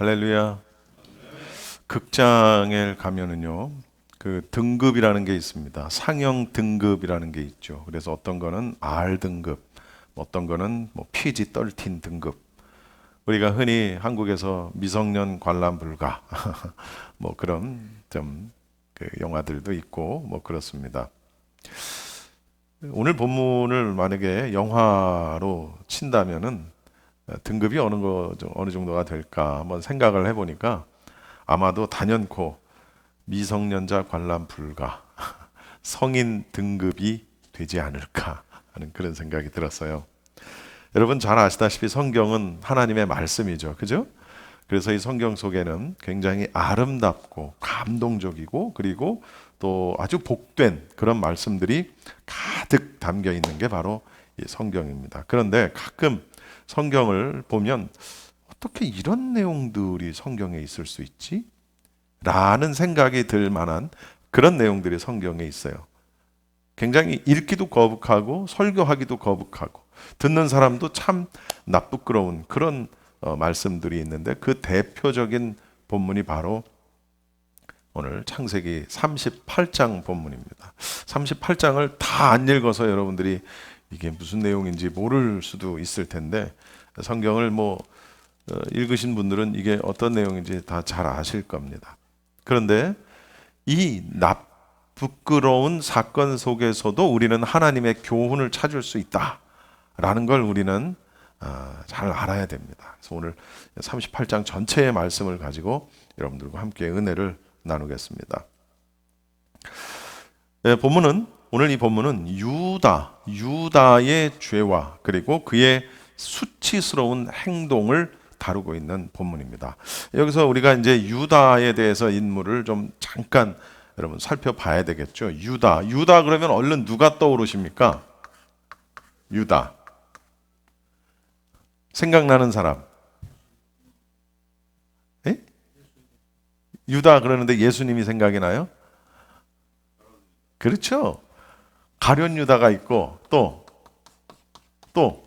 할렐루야. 극장에 가면은요, 그 등급이라는 게 있습니다. 상영 등급이라는 게 있죠. 그래서 어떤 거는 R 등급, 어떤 거는 뭐 PG 13 등급. 우리가 흔히 한국에서 미성년 관람 불가 뭐 그런 좀 그 영화들도 있고 뭐 그렇습니다. 오늘 본문을 만약에 영화로 친다면은 등급이 어느 거 어느 정도가 될까 한번 생각을 해보니까 아마도 단연코 미성년자 관람 불가 성인 등급이 되지 않을까 하는 그런 생각이 들었어요. 여러분 잘 아시다시피 성경은 하나님의 말씀이죠. 그죠? 그래서 이 성경 속에는 굉장히 아름답고 감동적이고 그리고 또 아주 복된 그런 말씀들이 가득 담겨 있는 게 바로 이 성경입니다. 그런데 가끔 성경을 보면 어떻게 이런 내용들이 성경에 있을 수 있지? 라는 생각이 들 만한 그런 내용들이 성경에 있어요. 굉장히 읽기도 거북하고 설교하기도 거북하고 듣는 사람도 참 나쁘끄러운 그런 어, 말씀들이 있는데 그 대표적인 본문이 바로 오늘 창세기 38장 본문입니다. 38장을 다 안 읽어서 여러분들이 이게 무슨 내용인지 모를 수도 있을 텐데 성경을 뭐 어, 읽으신 분들은 이게 어떤 내용인지 다 잘 아실 겁니다. 그런데 이 나쁘끄러운 사건 속에서도 우리는 하나님의 교훈을 찾을 수 있다라는 걸 우리는 어, 잘 알아야 됩니다. 그래서 오늘 38장 전체의 말씀을 가지고 여러분들과 함께 은혜를 나누겠습니다. 네, 본문은 오늘 이 본문은 유다, 유다의 죄와 그리고 그의 수치스러운 행동을 다루고 있는 본문입니다. 여기서 우리가 이제 유다에 대해서 인물을 좀 잠깐 여러분 살펴봐야 되겠죠. 유다, 유다 그러면 얼른 누가 떠오르십니까? 유다. 생각나는 사람. 에? 유다 그러는데 예수님이 생각이 나요? 그렇죠. 가련 유다가 있고 또 또.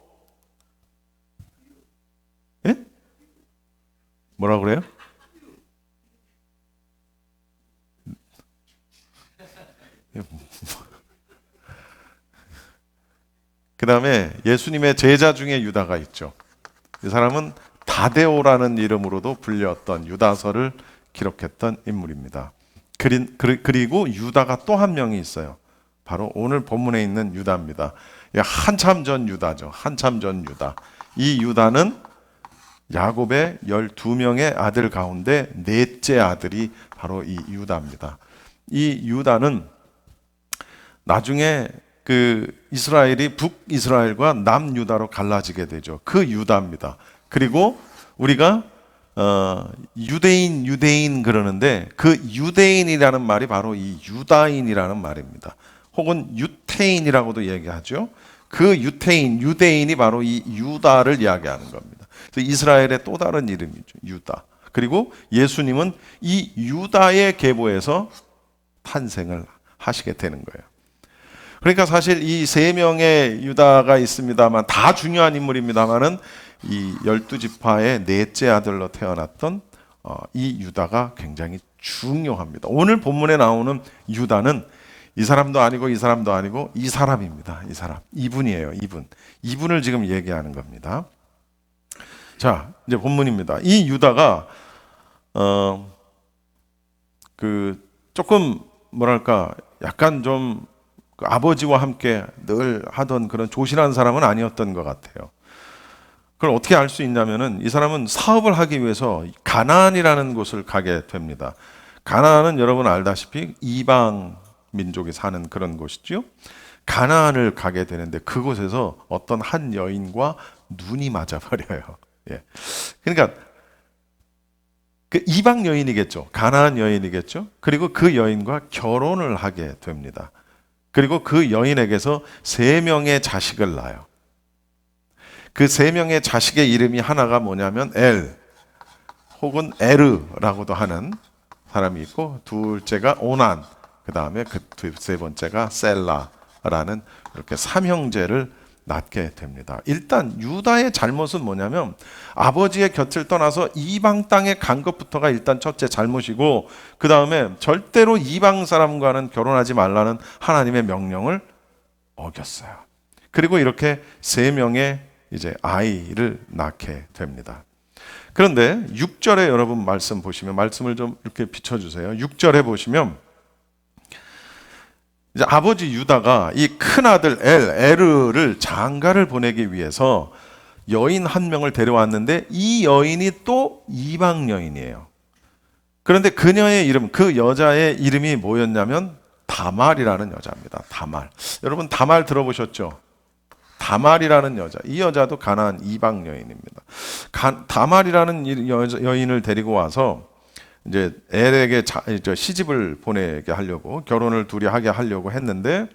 예? 뭐라 그래요? 그 다음에 예수님의 제자 중에 유다가 있죠. 이 사람은 다데오라는 이름으로도 불렸던 유다서를 기록했던 인물입니다. 그리고 유다가 또 한 명이 있어요. 바로 오늘 본문에 있는 유다입니다. 한참 전 유다죠. 한참 전 유다. 이 유다는 야곱의 12명의 아들 가운데 넷째 아들이 바로 이 유다입니다. 이 유다는 나중에 그 이스라엘이 북이스라엘과 남유다로 갈라지게 되죠. 그 유다입니다. 그리고 우리가 어, 유대인 유대인 그러는데 그 유대인이라는 말이 바로 이 유다인이라는 말입니다. 혹은 유태인이라고도 얘기하죠. 그 유태인 유대인이 바로 이 유다를 이야기하는 겁니다. 그래서 이스라엘의 또 다른 이름이죠. 유다. 그리고 예수님은 이 유다의 계보에서 탄생을 하시게 되는 거예요. 그러니까 사실 이 세 명의 유다가 있습니다만 다 중요한 인물입니다만은 이 열두 지파의 넷째 아들로 태어났던 어, 이 유다가 굉장히 중요합니다. 오늘 본문에 나오는 유다는 이 사람도 아니고 이 사람도 아니고 이 사람입니다. 이 사람 이분이에요. 이분 이분을 지금 얘기하는 겁니다. 자 이제 본문입니다. 이 유다가 어 그 조금 뭐랄까 약간 좀 그 아버지와 함께 늘 하던 그런 조신한 사람은 아니었던 것 같아요. 그걸 어떻게 알 수 있냐면은 이 사람은 사업을 하기 위해서 가나안이라는 곳을 가게 됩니다. 가나안은 여러분 알다시피 이방 민족이 사는 그런 곳이죠. 가나안을 가게 되는데 그곳에서 어떤 한 여인과 눈이 맞아 버려요. 예. 그러니까 그 이방 여인이겠죠. 가나안 여인이겠죠. 그리고 그 여인과 결혼을 하게 됩니다. 그리고 그 여인에게서 세 명의 자식을 낳아요. 그 세 명의 자식의 이름이 하나가 뭐냐면 엘 혹은 에르라고도 하는 사람이 있고 둘째가 오난 그 다음에 그 세 번째가 셀라라는 이렇게 삼형제를 낳게 됩니다. 일단 유다의 잘못은 뭐냐면 아버지의 곁을 떠나서 이방 땅에 간 것부터가 일단 첫째 잘못이고 그 다음에 절대로 이방 사람과는 결혼하지 말라는 하나님의 명령을 어겼어요. 그리고 이렇게 세 명의 이제 아이를 낳게 됩니다. 그런데 6절에 여러분 말씀 보시면 말씀을 좀 이렇게 비춰 주세요. 6절에 보시면 이제 아버지 유다가 이 큰 아들 엘 에르를 장가를 보내기 위해서 여인 한 명을 데려왔는데 이 여인이 또 이방 여인이에요. 그런데 그녀의 이름, 그 여자의 이름이 뭐였냐면 다말이라는 여자입니다. 다말. 여러분 다말 들어보셨죠? 다말이라는 여자. 이 여자도 가나안 이방 여인입니다. 가, 다말이라는 여 인을 데리고 와서 이제 엘에게 자, 시집을 보내게 하려고 결혼을 둘이 하게 하려고 했는데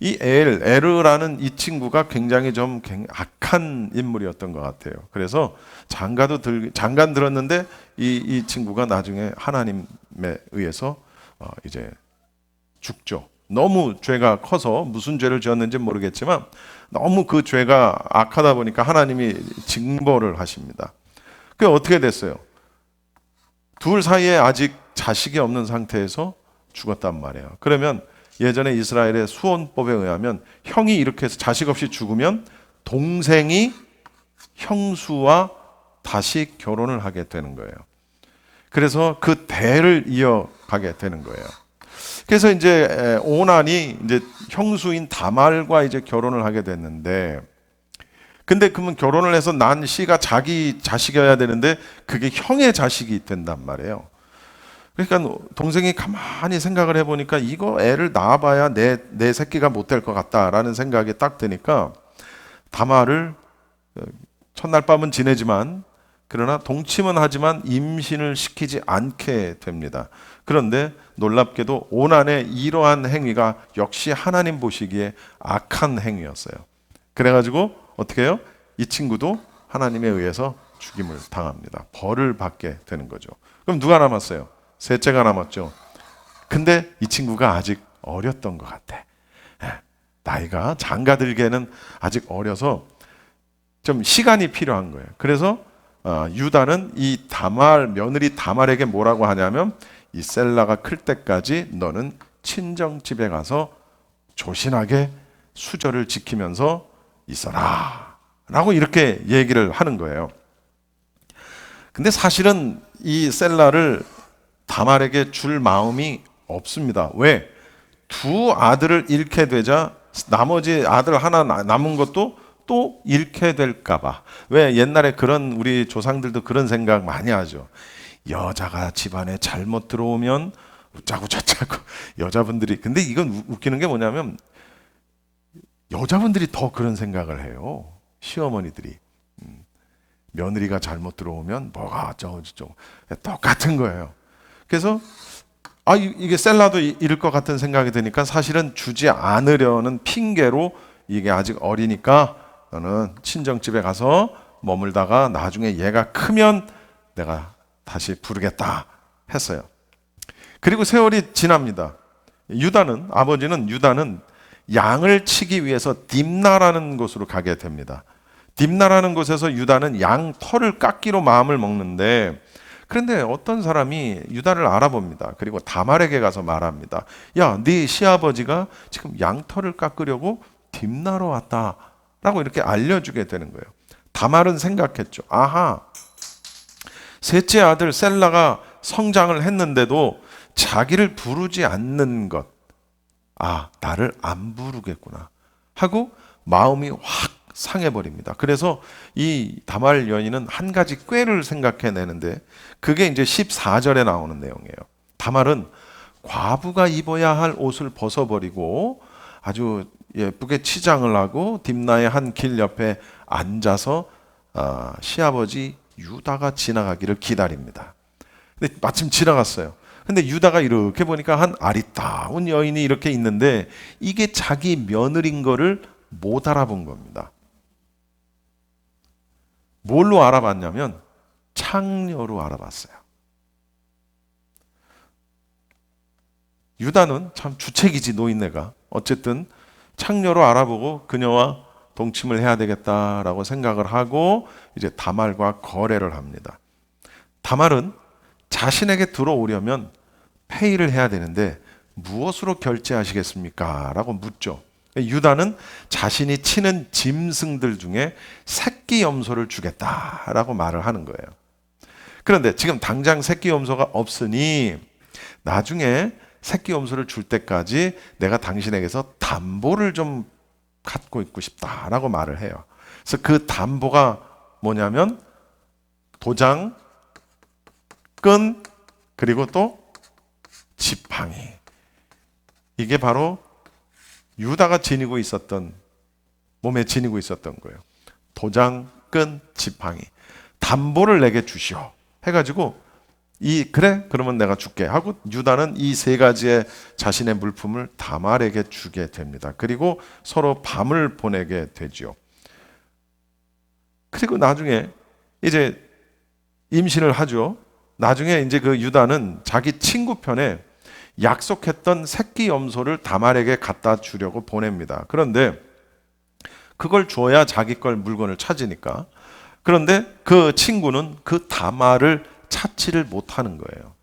이 엘, 에르라는 이 친구가 굉장히 좀 악한 인물이었던 것 같아요. 그래서 장가도 들, 장간 들었는데 이, 이 친구가 나중에 하나님에 의해서 어, 이제 죽죠. 너무 죄가 커서 무슨 죄를 지었는지 모르겠지만 너무 그 죄가 악하다 보니까 하나님이 징벌을 하십니다. 그게 어떻게 됐어요? 둘 사이에 아직 자식이 없는 상태에서 죽었단 말이에요. 그러면 예전에 이스라엘의 수원법에 의하면 형이 이렇게 해서 자식 없이 죽으면 동생이 형수와 다시 결혼을 하게 되는 거예요. 그래서 그 대를 이어가게 되는 거예요. 그래서 이제 오난이 이제 형수인 다말과 이제 결혼을 하게 됐는데 근데 그러면 결혼을 해서 난 씨가 자기 자식이어야 되는데 그게 형의 자식이 된단 말이에요. 그러니까 동생이 가만히 생각을 해보니까 이거 애를 낳아봐야 내, 내 새끼가 못 될 것 같다라는 생각이 딱 드니까 다마를 어, 첫날 밤은 지내지만 그러나 동침은 하지만 임신을 시키지 않게 됩니다. 그런데 놀랍게도 오난의 이러한 행위가 역시 하나님 보시기에 악한 행위였어요. 그래가지고 어떻게 해요? 이 친구도 하나님에 의해서 죽임을 당합니다. 벌을 받게 되는 거죠. 그럼 누가 남았어요? 셋째가 남았죠. 근데 이 친구가 아직 어렸던 것 같아. 예, 나이가 장가 들기에는 아직 어려서 좀 시간이 필요한 거예요. 그래서 어, 유다는 이 다말 며느리 다말에게 뭐라고 하냐면 이 셀라가 클 때까지 너는 친정 집에 가서 조신하게 수절을 지키면서 있어라. 라고 이렇게 얘기를 하는 거예요. 근데 사실은 이 셀라를 다말에게 줄 마음이 없습니다. 왜? 두 아들을 잃게 되자 나머지 아들 하나 남은 것도 또 잃게 될까봐. 왜 옛날에 그런 우리 조상들도 그런 생각 많이 하죠. 여자가 집안에 잘못 들어오면 웃자고 저자고 여자분들이 근데 이건 웃기는 게 뭐냐면 여자분들이 더 그런 생각을 해요. 시어머니들이. 음, 며느리가 잘못 들어오면 뭐가 어쩌고저쩌고. 똑같은 거예요. 그래서 아 이게 셀라도 잃을 것 같은 생각이 드니까 사실은 주지 않으려는 핑계로 이게 아직 어리니까 너는 친정집에 가서 머물다가 나중에 얘가 크면 내가 다시 부르겠다 했어요. 그리고 세월이 지납니다. 유다는 아버지는 유다는 양을 치기 위해서 딥나라는 곳으로 가게 됩니다. 딥나라는 곳에서 유다는 양 털을 깎기로 마음을 먹는데 그런데 어떤 사람이 유다를 알아봅니다. 그리고 다말에게 가서 말합니다. 야, 네 시아버지가 지금 양 털을 깎으려고 딥나로 왔다라고 이렇게 알려주게 되는 거예요. 다말은 생각했죠. 아하, 셋째 아들 셀라가 성장을 했는데도 자기를 부르지 않는 것, 아, 나를 안 부르겠구나. 하고 마음이 확 상해버립니다. 그래서 이 다말 여인은 한 가지 꾀를 생각해 내는데 그게 이제 14절에 나오는 내용이에요. 다말은 과부가 입어야 할 옷을 벗어버리고 아주 예쁘게 치장을 하고 딥나의 한 길 옆에 앉아서 아, 시아버지 유다가 지나가기를 기다립니다. 근데 마침 지나갔어요. 근데 유다가 이렇게 보니까 한 아리따운 여인이 이렇게 있는데 이게 자기 며느린 거를 못 알아본 겁니다. 뭘로 알아봤냐면 창녀로 알아봤어요. 유다는 참 주책이지 노인네가 어쨌든 창녀로 알아보고 그녀와 동침을 해야 되겠다라고 생각을 하고 이제 다말과 거래를 합니다. 다말은 자신에게 들어오려면 페이를 해야 되는데 무엇으로 결제하시겠습니까? 라고 묻죠. 유다는 자신이 치는 짐승들 중에 새끼 염소를 주겠다라고 말을 하는 거예요. 그런데 지금 당장 새끼 염소가 없으니 나중에 새끼 염소를 줄 때까지 내가 당신에게서 담보를 좀 갖고 있고 싶다라고 말을 해요. 그래서 그 담보가 뭐냐면 도장, 끈, 그리고 또 지팡이. 이게 바로 유다가 지니고 있었던 몸에 지니고 있었던 거예요. 도장, 끈, 지팡이. 담보를 내게 주시오. 해가지고 이 그래 그러면 내가 줄게 하고 유다는 이 세 가지의 자신의 물품을 다말에게 주게 됩니다. 그리고 서로 밤을 보내게 되지요. 그리고 나중에 이제 임신을 하죠. 나중에 이제 그 유다는 자기 친구 편에 약속했던 새끼 염소를 다말에게 갖다 주려고 보냅니다. 그런데 그걸 줘야 자기 걸 물건을 찾으니까. 그런데 그 친구는 그 다말을 찾지를 못하는 거예요.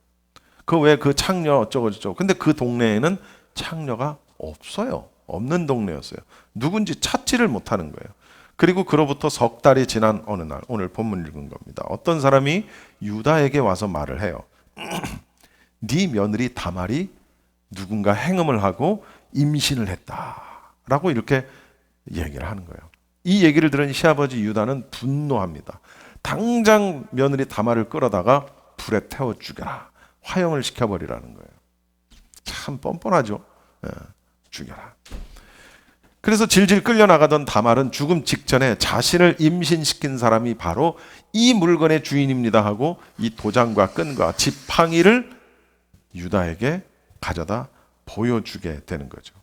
그 왜 그 창녀 어쩌고 저쩌고. 근데 그 동네에는 창녀가 없어요. 없는 동네였어요. 누군지 찾지를 못하는 거예요. 그리고 그로부터 석 달이 지난 어느 날 오늘 본문 읽은 겁니다. 어떤 사람이 유다에게 와서 말을 해요. 네 며느리 다말이 누군가 행음을 하고 임신을 했다라고 이렇게 얘기를 하는 거예요. 이 얘기를 들은 시아버지 유다는 분노합니다. 당장 며느리 다말을 끌어다가 불에 태워 죽여라. 화형을 시켜버리라는 거예요. 참 뻔뻔하죠. 예, 죽여라. 그래서 질질 끌려나가던 다말은 죽음 직전에 자신을 임신시킨 사람이 바로 이 물건의 주인입니다 하고 이 도장과 끈과 지팡이를 유다에게 가져다 보여주게 되는 거죠.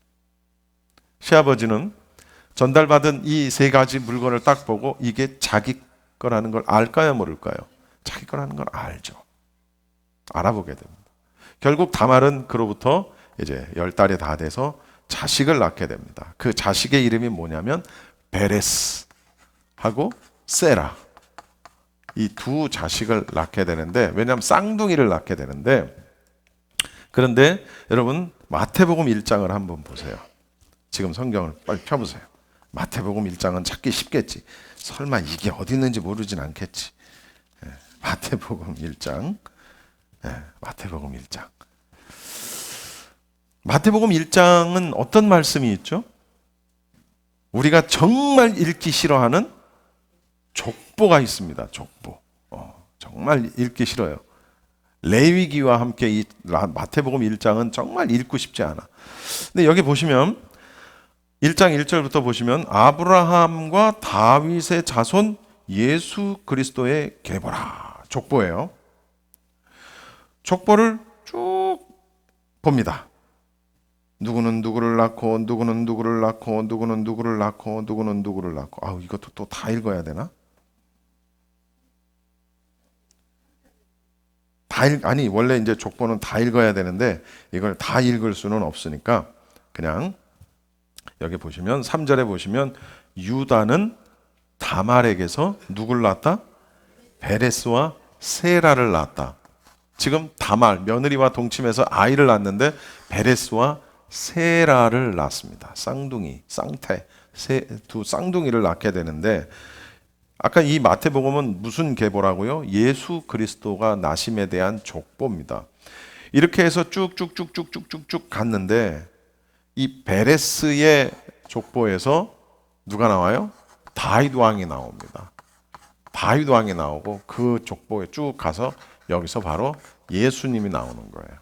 시아버지는 전달받은 이 세 가지 물건을 딱 보고 이게 자기 거라는 걸 알까요, 모를까요? 자기 거라는 걸 알죠. 알아보게 됩니다. 결국 다말은 그로부터 이제 열 달이 다 돼서 자식을 낳게 됩니다. 그 자식의 이름이 뭐냐면 베레스 하고 세라 이 두 자식을 낳게 되는데 왜냐하면 쌍둥이를 낳게 되는데 그런데 여러분 마태복음 1장을 한번 보세요. 지금 성경을 빨리 펴보세요. 마태복음 1장은 찾기 쉽겠지. 설마 이게 어디 있는지 모르진 않겠지. 예, 마태복음 1장. 예, 마태복음 1장. 마태복음 1장은 어떤 말씀이 있죠? 우리가 정말 읽기 싫어하는 족보가 있습니다. 족보. 어, 정말 읽기 싫어요. 레위기와 함께 이 마태복음 1장은 정말 읽고 싶지 않아. 근데 여기 보시면 1장 1절부터 보시면 아브라함과 다윗의 자손 예수 그리스도의 계보라. 족보예요. 족보를 쭉 봅니다. 누구는 누구를 낳고 누구는 누구를 낳고 누구는 누구를 낳고 누구는 누구를 낳고 아우 이것도 또 다 읽어야 되나? 다 읽, 아니 원래 이제 족보는 다 읽어야 되는데 이걸 다 읽을 수는 없으니까 그냥 여기 보시면 3절에 보시면 유다는 다말에게서 누굴 낳았다? 베레스와 세라를 낳았다. 지금 다말 며느리와 동침해서 아이를 낳았는데 베레스와 세라를 낳습니다. 쌍둥이, 쌍태, 세, 두 쌍둥이를 낳게 되는데 아까 이 마태복음은 무슨 계보라고요? 예수 그리스도가 나심에 대한 족보입니다. 이렇게 해서 쭉쭉쭉쭉쭉쭉쭉 갔는데 이 베레스의 족보에서 누가 나와요? 다윗 왕이 나옵니다. 다윗 왕이 나오고 그 족보에 쭉 가서 여기서 바로 예수님이 나오는 거예요.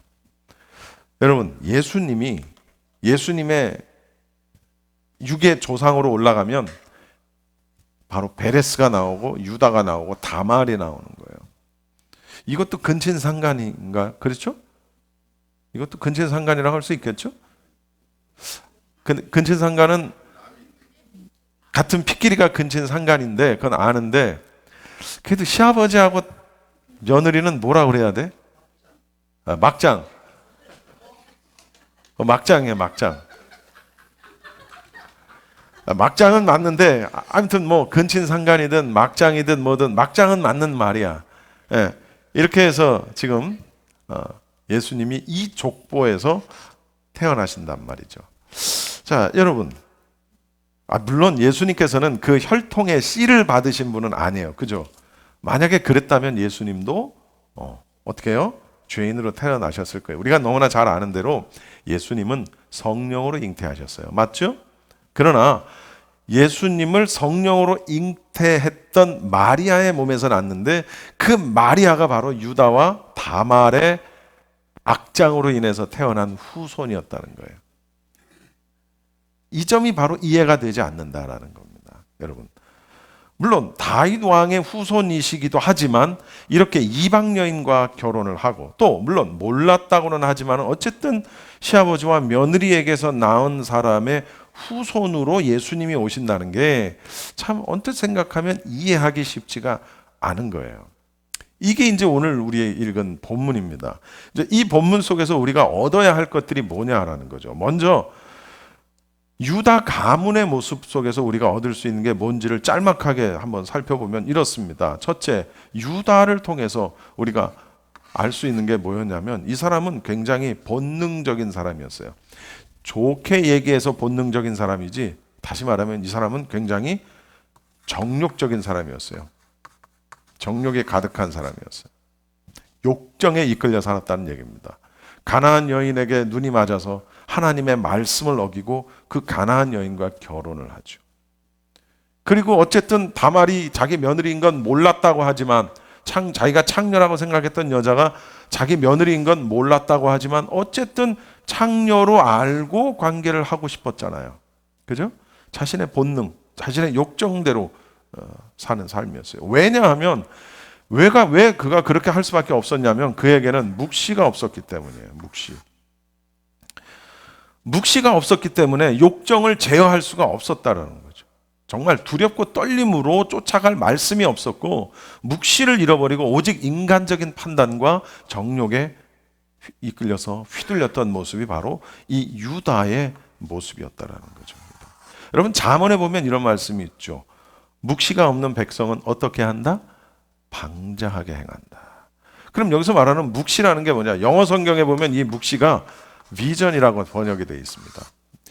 여러분, 예수님이 예수님의 육의 조상으로 올라가면 바로 베레스가 나오고 유다가 나오고 다말이 나오는 거예요. 이것도 근친상간인가? 그렇죠? 이것도 근친상간이라고 할 수 있겠죠? 근친 상간은 같은 피끼리가 근친 상간인데 그건 아는데 그래도 시아버지하고 며느리는 뭐라 그래야 돼? 아, 막장. 어, 막장이에요, 막장. 막장은 맞는데 아- 아무튼 뭐 근친 상간이든 막장이든 뭐든 막장은 맞는 말이야. 예. 이렇게 해서 지금 어, 예수님이 이 족보에서 태어나신단 말이죠. 자, 여러분. 아, 물론 예수님께서는 그 혈통의 씨를 받으신 분은 아니에요. 그죠? 만약에 그랬다면 예수님도 어, 어떻게 해요? 죄인으로 태어나셨을 거예요. 우리가 너무나 잘 아는 대로 예수님은 성령으로 잉태하셨어요. 맞죠? 그러나 예수님을 성령으로 잉태했던 마리아의 몸에서 났는데 그 마리아가 바로 유다와 다말의 악장으로 인해서 태어난 후손이었다는 거예요. 이 점이 바로 이해가 되지 않는다라는 겁니다. 여러분. 물론 다윗 왕의 후손이시기도 하지만 이렇게 이방 여인과 결혼을 하고 또 물론 몰랐다고는 하지만 어쨌든 시아버지와 며느리에게서 낳은 사람의 후손으로 예수님이 오신다는 게 참 언뜻 생각하면 이해하기 쉽지가 않은 거예요. 이게 이제 오늘 우리 읽은 본문입니다. 이 본문 속에서 우리가 얻어야 할 것들이 뭐냐라는 거죠. 먼저 유다 가문의 모습 속에서 우리가 얻을 수 있는 게 뭔지를 짤막하게 한번 살펴보면 이렇습니다. 첫째, 유다를 통해서 우리가 알 수 있는 게 뭐였냐면 이 사람은 굉장히 본능적인 사람이었어요. 좋게 얘기해서 본능적인 사람이지 다시 말하면 이 사람은 굉장히 정욕적인 사람이었어요. 정욕에 가득한 사람이었어요. 욕정에 이끌려 살았다는 얘기입니다. 가나안 여인에게 눈이 맞아서 하나님의 말씀을 어기고 그 가나안 여인과 결혼을 하죠. 그리고 어쨌든 다말이 자기 며느리인 건 몰랐다고 하지만 창, 자기가 창녀라고 생각했던 여자가 자기 며느리인 건 몰랐다고 하지만 어쨌든 창녀로 알고 관계를 하고 싶었잖아요. 그죠? 자신의 본능, 자신의 욕정대로 어, 사는 삶이었어요. 왜냐하면 왜가 왜 그가 그렇게 할 수밖에 없었냐면 그에게는 묵시가 없었기 때문이에요. 묵시. 묵시가 없었기 때문에 욕정을 제어할 수가 없었다라는 거죠. 정말 두렵고 떨림으로 쫓아갈 말씀이 없었고 묵시를 잃어버리고 오직 인간적인 판단과 정욕에 이끌려서 휘둘렸던 모습이 바로 이 유다의 모습이었다라는 거죠. 여러분 잠언에 보면 이런 말씀이 있죠. 묵시가 없는 백성은 어떻게 한다? 방자하게 행한다. 그럼 여기서 말하는 묵시라는 게 뭐냐? 영어 성경에 보면 이 묵시가 비전이라고 번역이 되어 있습니다.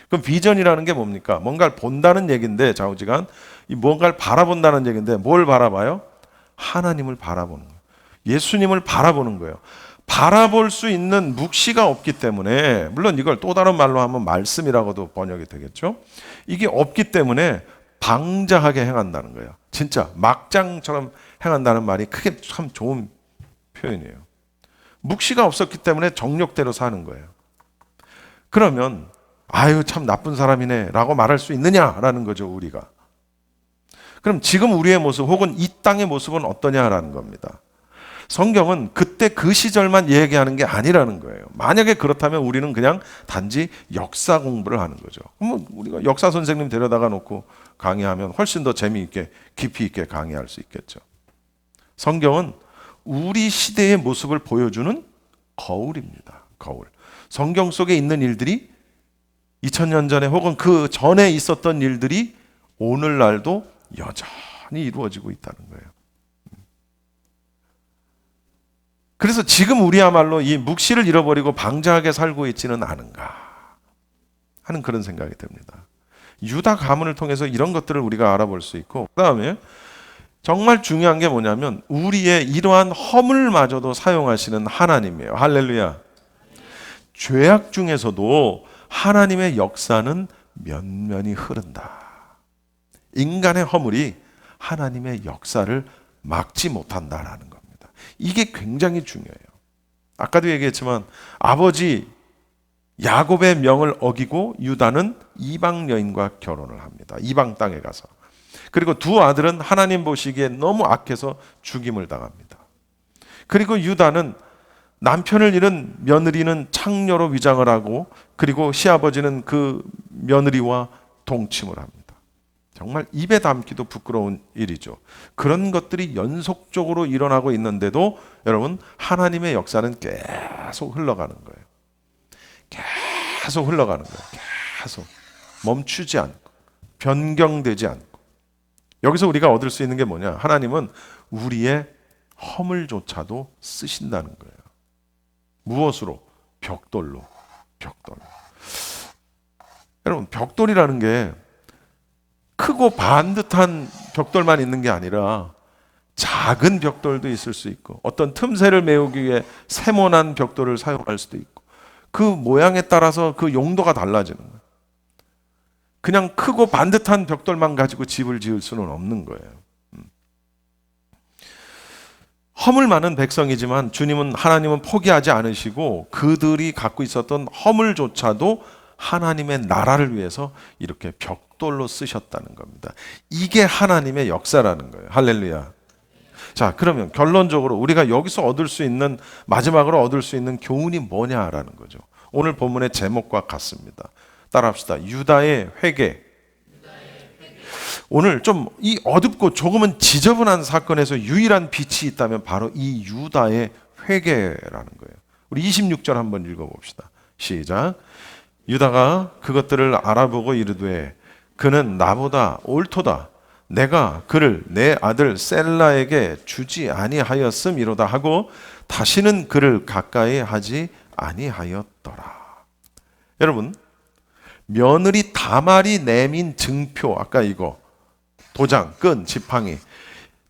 그럼 비전이라는 게 뭡니까? 뭔가를 본다는 얘기인데 좌우지간 이 뭔가를 바라본다는 얘기인데 뭘 바라봐요? 하나님을 바라보는 거예요. 예수님을 바라보는 거예요. 바라볼 수 있는 묵시가 없기 때문에 물론 이걸 또 다른 말로 하면 말씀이라고도 번역이 되겠죠. 이게 없기 때문에 방자하게 행한다는 거예요. 진짜 막장처럼 행한다는 말이 크게 참 좋은 표현이에요. 묵시가 없었기 때문에 정력대로 사는 거예요. 그러면 아유 참 나쁜 사람이네라고 말할 수 있느냐라는 거죠 우리가. 그럼 지금 우리의 모습 혹은 이 땅의 모습은 어떠냐라는 겁니다. 성경은 그때 그 시절만 얘기하는 게 아니라는 거예요. 만약에 그렇다면 우리는 그냥 단지 역사 공부를 하는 거죠. 그러면 우리가 역사 선생님 데려다가 놓고 강의하면 훨씬 더 재미있게 깊이 있게 강의할 수 있겠죠. 성경은 우리 시대의 모습을 보여주는 거울입니다. 거울. 성경 속에 있는 일들이 2000년 전에 혹은 그 전에 있었던 일들이 오늘날도 여전히 이루어지고 있다는 거예요. 그래서 지금 우리야말로 이 묵시를 잃어버리고 방자하게 살고 있지는 않은가 하는 그런 생각이 듭니다. 유다 가문을 통해서 이런 것들을 우리가 알아볼 수 있고 그다음에 정말 중요한 게 뭐냐면 우리의 이러한 허물마저도 사용하시는 하나님이에요. 할렐루야. 죄악 중에서도 하나님의 역사는 면면이 흐른다. 인간의 허물이 하나님의 역사를 막지 못한다라는 겁니다. 이게 굉장히 중요해요. 아까도 얘기했지만 아버지 야곱의 명을 어기고 유다는 이방 여인과 결혼을 합니다. 이방 땅에 가서. 그리고 두 아들은 하나님 보시기에 너무 악해서 죽임을 당합니다. 그리고 유다는 남편을 잃은 며느리는 창녀로 위장을 하고 그리고 시아버지는 그 며느리와 동침을 합니다. 정말 입에 담기도 부끄러운 일이죠. 그런 것들이 연속적으로 일어나고 있는데도 여러분 하나님의 역사는 계속 흘러가는 거예요. 계속 흘러가는 거예요. 계속 멈추지 않고 변경되지 않고 여기서 우리가 얻을 수 있는 게 뭐냐? 하나님은 우리의 허물조차도 쓰신다는 거예요. 무엇으로? 벽돌로. 벽돌로. 여러분, 벽돌이라는 게 크고 반듯한 벽돌만 있는 게 아니라 작은 벽돌도 있을 수 있고 어떤 틈새를 메우기 위해 세모난 벽돌을 사용할 수도 있고 그 모양에 따라서 그 용도가 달라지는 거예요. 그냥 크고 반듯한 벽돌만 가지고 집을 지을 수는 없는 거예요. 음. 허물 많은 백성이지만 주님은 하나님은 포기하지 않으시고 그들이 갖고 있었던 허물조차도 하나님의 나라를 위해서 이렇게 벽돌로 쓰셨다는 겁니다. 이게 하나님의 역사라는 거예요. 할렐루야. 자, 그러면 결론적으로 우리가 여기서 얻을 수 있는 마지막으로 얻을 수 있는 교훈이 뭐냐라는 거죠. 오늘 본문의 제목과 같습니다. 따라합시다. 유다의 회개. 오늘 좀 이 어둡고 조금은 지저분한 사건에서 유일한 빛이 있다면 바로 이 유다의 회개라는 거예요. 우리 26절 한번 읽어봅시다. 시작. 유다가 그것들을 알아보고 이르되 그는 나보다 옳도다. 내가 그를 내 아들 셀라에게 주지 아니하였음이로다 하고 다시는 그를 가까이 하지 아니하였더라. 여러분, 며느리 다말이 내민 증표 아까 이거 도장, 끈, 지팡이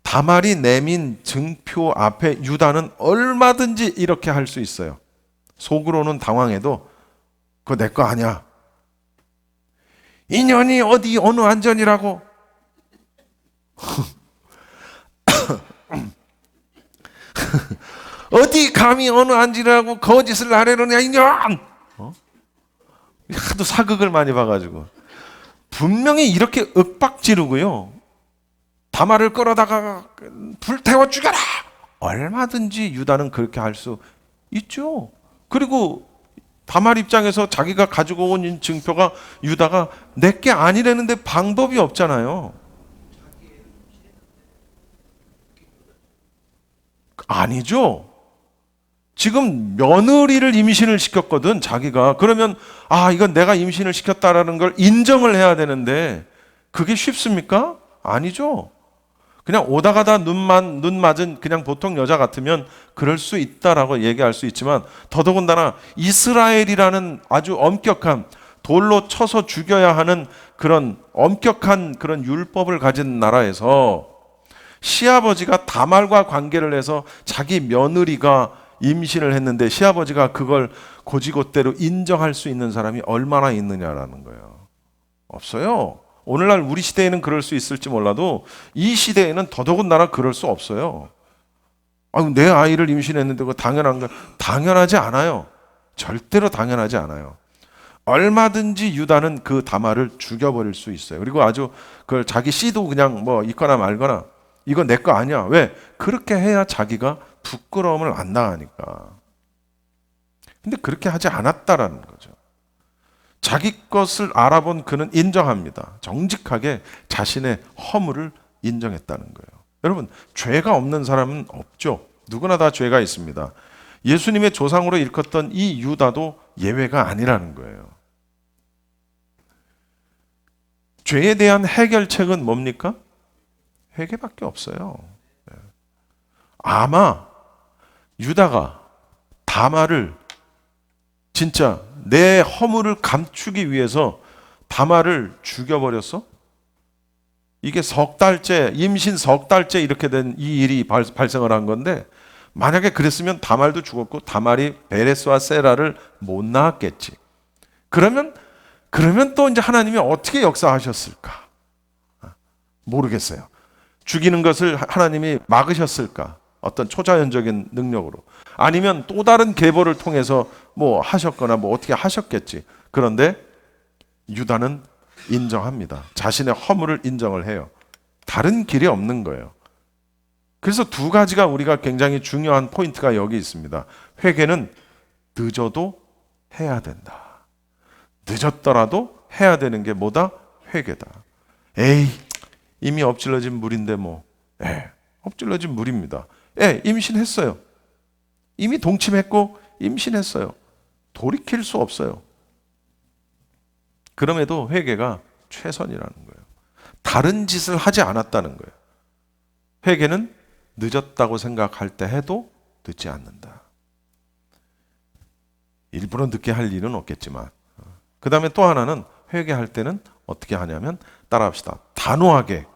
다말이 내민 증표 앞에 유다는 얼마든지 이렇게 할 수 있어요. 속으로는 당황해도 그거 내 거 아니야. 인연이 어디 어느 안전이라고 어디 감히 어느 안지라고 거짓을 하려느냐 인연 어? 하도 사극을 많이 봐가지고 분명히 이렇게 윽박 지르고요. 다말을 끌어다가 불태워 죽여라! 얼마든지 유다는 그렇게 할 수 있죠. 그리고 다말 입장에서 자기가 가지고 온 증표가 유다가 내게 아니라는데 방법이 없잖아요. 아니죠. 지금 며느리를 임신을 시켰거든, 자기가. 그러면, 아, 이건 내가 임신을 시켰다라는 걸 인정을 해야 되는데, 그게 쉽습니까? 아니죠. 그냥 오다 가다 눈만, 눈 맞은 그냥 보통 여자 같으면 그럴 수 있다라고 얘기할 수 있지만, 더더군다나 이스라엘이라는 아주 엄격한 돌로 쳐서 죽여야 하는 그런 엄격한 그런 율법을 가진 나라에서 시아버지가 다말과 관계를 해서 자기 며느리가 임신을 했는데 시아버지가 그걸 고지고대로 인정할 수 있는 사람이 얼마나 있느냐라는 거예요. 없어요. 오늘날 우리 시대에는 그럴 수 있을지 몰라도 이 시대에는 더더군다나 그럴 수 없어요. 아, 내 아이를 임신했는데 그 당연한 거 당연하지 않아요. 절대로 당연하지 않아요. 얼마든지 유다는 그 다말을 죽여버릴 수 있어요. 그리고 아주 그걸 자기 씨도 그냥 뭐 있거나 말거나 이건 내 거 아니야. 왜? 그렇게 해야 자기가 부끄러움을 안 당하니까. 근데 그렇게 하지 않았다라는 거죠. 자기 것을 알아본 그는 인정합니다. 정직하게 자신의 허물을 인정했다는 거예요. 여러분, 죄가 없는 사람은 없죠. 누구나 다 죄가 있습니다. 예수님의 조상으로 일컫던 이 유다도 예외가 아니라는 거예요. 죄에 대한 해결책은 뭡니까? 회개밖에 없어요. 네. 아마 유다가 다말을 진짜 내 허물을 감추기 위해서 다말을 죽여버렸어? 이게 석 달째, 임신 석 달째 이렇게 된 이 일이 발, 발생을 한 건데, 만약에 그랬으면 다말도 죽었고, 다말이 베레스와 세라를 못 낳았겠지. 그러면, 그러면 또 이제 하나님이 어떻게 역사하셨을까? 모르겠어요. 죽이는 것을 하나님이 막으셨을까? 어떤 초자연적인 능력으로. 아니면 또 다른 계보를 통해서 뭐 하셨거나 뭐 어떻게 하셨겠지. 그런데 유다는 인정합니다. 자신의 허물을 인정을 해요. 다른 길이 없는 거예요. 그래서 두 가지가 우리가 굉장히 중요한 포인트가 여기 있습니다. 회개는 늦어도 해야 된다. 늦었더라도 해야 되는 게 뭐다? 회개다. 에이, 이미 엎질러진 물인데 뭐. 예, 엎질러진 물입니다. 예, 임신했어요. 이미 동침했고 임신했어요. 돌이킬 수 없어요. 그럼에도 회개가 최선이라는 거예요. 다른 짓을 하지 않았다는 거예요. 회개는 늦었다고 생각할 때 해도 늦지 않는다. 일부러 늦게 할 일은 없겠지만. 그 다음에 또 하나는 회개할 때는 어떻게 하냐면 따라합시다. 단호하게.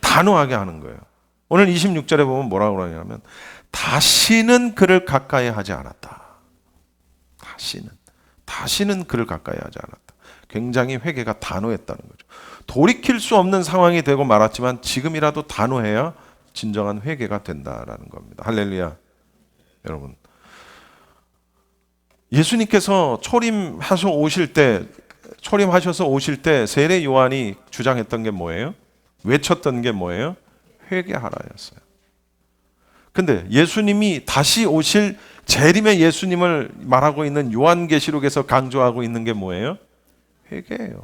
단호하게 하는 거예요. 오늘 26절에 보면 뭐라고 그러냐면 다시는 그를 가까이 하지 않았다. 다시는. 다시는 그를 가까이 하지 않았다. 굉장히 회개가 단호했다는 거죠. 돌이킬 수 없는 상황이 되고 말았지만 지금이라도 단호해야 진정한 회개가 된다라는 겁니다. 할렐루야. 여러분. 예수님께서 초림하셔 오실 때 초림하셔서 오실 때 세례 요한이 주장했던 게 뭐예요? 외쳤던 게 뭐예요? 회개하라였어요. 근데 예수님이 다시 오실 재림의 예수님을 말하고 있는 요한계시록에서 강조하고 있는 게 뭐예요? 회개예요.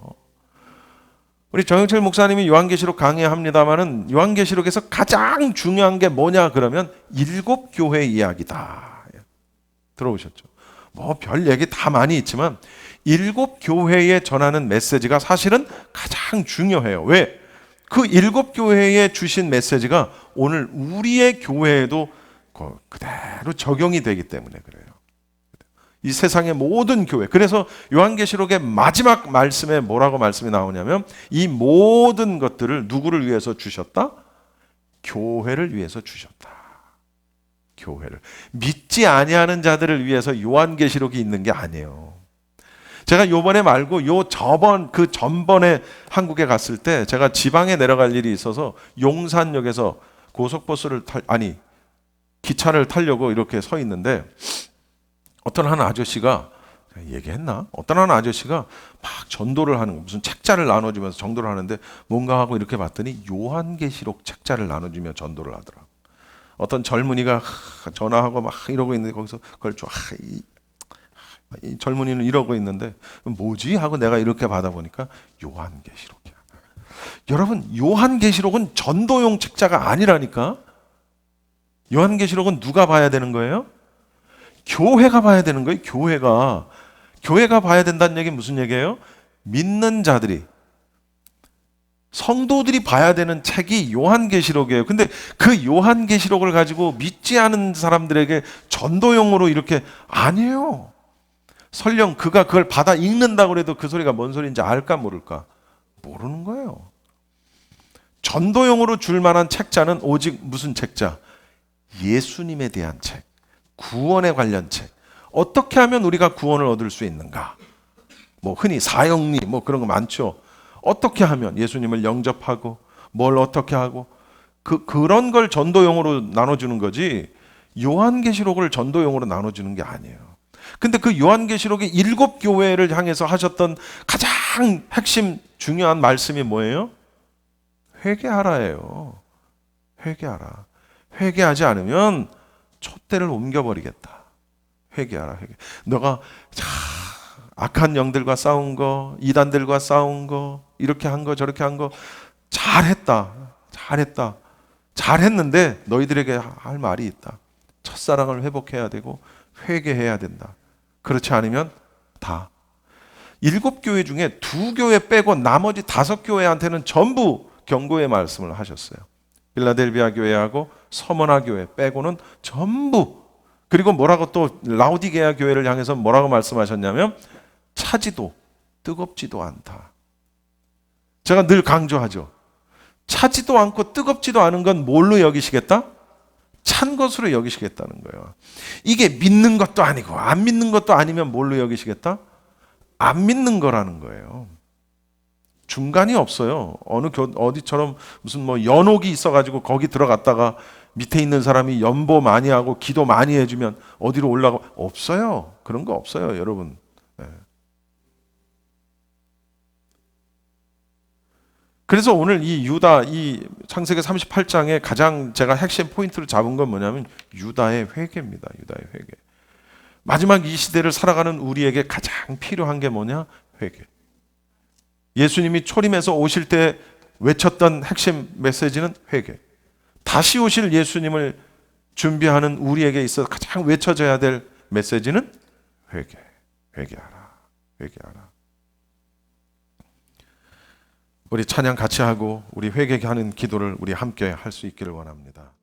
우리 정영철 목사님이 요한계시록 강의합니다만은 요한계시록에서 가장 중요한 게 뭐냐 그러면 일곱 교회 이야기다. 들어오셨죠? 뭐 별 얘기 다 많이 있지만 일곱 교회에 전하는 메시지가 사실은 가장 중요해요. 왜? 그 일곱 교회에 주신 메시지가 오늘 우리의 교회에도 그대로 적용이 되기 때문에 그래요. 이 세상의 모든 교회. 그래서 요한계시록의 마지막 말씀에 뭐라고 말씀이 나오냐면 이 모든 것들을 누구를 위해서 주셨다? 교회를 위해서 주셨다. 교회를 믿지 아니하는 자들을 위해서 요한계시록이 있는 게 아니에요. 제가 요번에 말고 요 저번 그 전번에 한국에 갔을 때 제가 지방에 내려갈 일이 있어서 용산역에서 고속버스를 탈 아니 기차를 타려고 이렇게 서 있는데 어떤 한 아저씨가 얘기했나? 어떤 한 아저씨가 막 전도를 하는 거, 무슨 책자를 나눠주면서 전도를 하는데 뭔가 하고 이렇게 봤더니 요한계시록 책자를 나눠주며 전도를 하더라. 어떤 젊은이가 전화하고 막 이러고 있는데 거기서 그걸 좀 아, 이, 이 젊은이는 이러고 있는데 뭐지 하고 내가 이렇게 받아보니까 요한계시록이야. 여러분 요한계시록은 전도용 책자가 아니라니까. 요한계시록은 누가 봐야 되는 거예요? 교회가 봐야 되는 거예요. 교회가 교회가 봐야 된다는 얘기 무슨 얘기예요? 믿는 자들이 성도들이 봐야 되는 책이 요한계시록이에요. 근데 그 요한계시록을 가지고 믿지 않은 사람들에게 전도용으로 이렇게 아니에요. 설령 그가 그걸 받아 읽는다고 해도 그 소리가 뭔 소리인지 알까 모를까? 모르는 거예요. 전도용으로 줄 만한 책자는 오직 무슨 책자? 예수님에 대한 책. 구원에 관련 책. 어떻게 하면 우리가 구원을 얻을 수 있는가? 뭐 흔히 사형리 뭐 그런 거 많죠. 어떻게 하면 예수님을 영접하고 뭘 어떻게 하고 그 그런 걸 전도용으로 나눠 주는 거지. 요한계시록을 전도용으로 나눠 주는 게 아니에요. 근데 그 요한계시록의 일곱 교회를 향해서 하셨던 가장 핵심 중요한 말씀이 뭐예요? 회개하라예요. 회개하라. 회개하지 않으면 촛대를 옮겨버리겠다. 회개하라, 회개. 너가 자, 악한 영들과 싸운 거, 이단들과 싸운 거, 이렇게 한 거, 저렇게 한 거, 잘했다. 잘했다. 잘했는데 너희들에게 할 말이 있다. 첫사랑을 회복해야 되고 회개해야 된다. 그렇지 않으면 다 일곱 교회 중에 두 교회 빼고 나머지 다섯 교회한테는 전부 경고의 말씀을 하셨어요. 빌라델비아 교회하고 서머나 교회 빼고는 전부 그리고 뭐라고 또 라우디게아 교회를 향해서 뭐라고 말씀하셨냐면 차지도 뜨겁지도 않다. 제가 늘 강조하죠. 차지도 않고 뜨겁지도 않은 건 뭘로 여기시겠다? 찬 것으로 여기시겠다는 거예요. 이게 믿는 것도 아니고 안 믿는 것도 아니면 뭘로 여기시겠다? 안 믿는 거라는 거예요. 중간이 없어요. 어느 교, 어디처럼 무슨 뭐 연옥이 있어가지고 거기 들어갔다가 밑에 있는 사람이 연보 많이 하고 기도 많이 해주면 어디로 올라가 없어요. 그런 거 없어요, 여러분. 네. 그래서 오늘 이 유다 이 창세기 38장에 가장 제가 핵심 포인트를 잡은 건 뭐냐면 유다의 회개입니다. 유다의 회개. 마지막 이 시대를 살아가는 우리에게 가장 필요한 게 뭐냐? 회개. 예수님이 초림에서 오실 때 외쳤던 핵심 메시지는 회개. 다시 오실 예수님을 준비하는 우리에게 있어 가장 외쳐져야 될 메시지는 회개. 회개하라. 회개하라. 우리 찬양 같이 하고 우리 회개하는 기도를 우리 함께 할 수 있기를 원합니다.